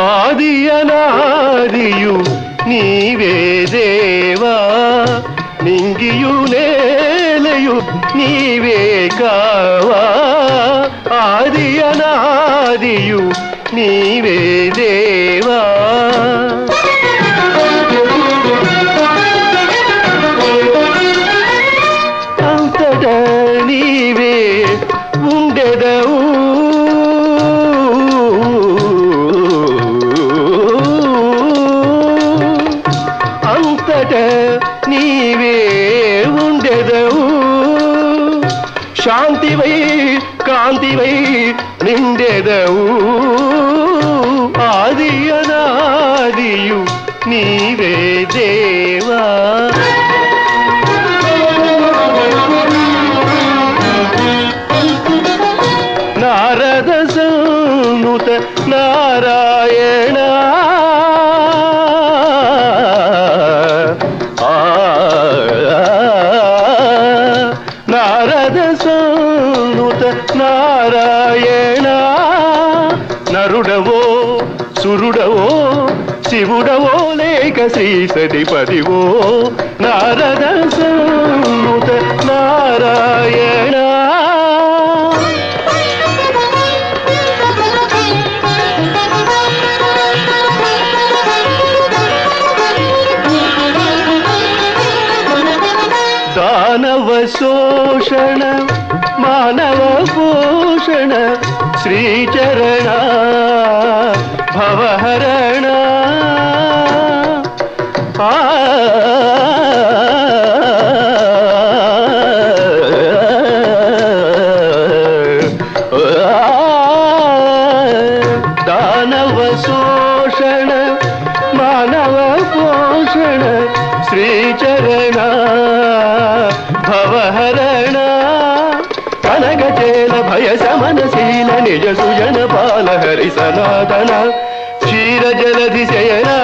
ఆది అనాదియు నీవే దేవా నింగియు నేలయు నీవే కావా. ఆది అనాదియు నీవే దేవా అంతట నీవే ఉండెదవు. శాంతివై కాంతివై నిండెదవు. ఆది అనాదియు నీవే దేవా. నారద సూనుత నారాయణ నారద సూనుత నారాయణ. నరుడవో సురుడవో శివుడవో లేక శ్రీ సతిపతివో నారద సూనుత मानव शोषण मानव पोषण श्रीचरणा भवहरणा। आ। నిజ సుజన పాల హరి సనాతన క్షీర జలధి శయనా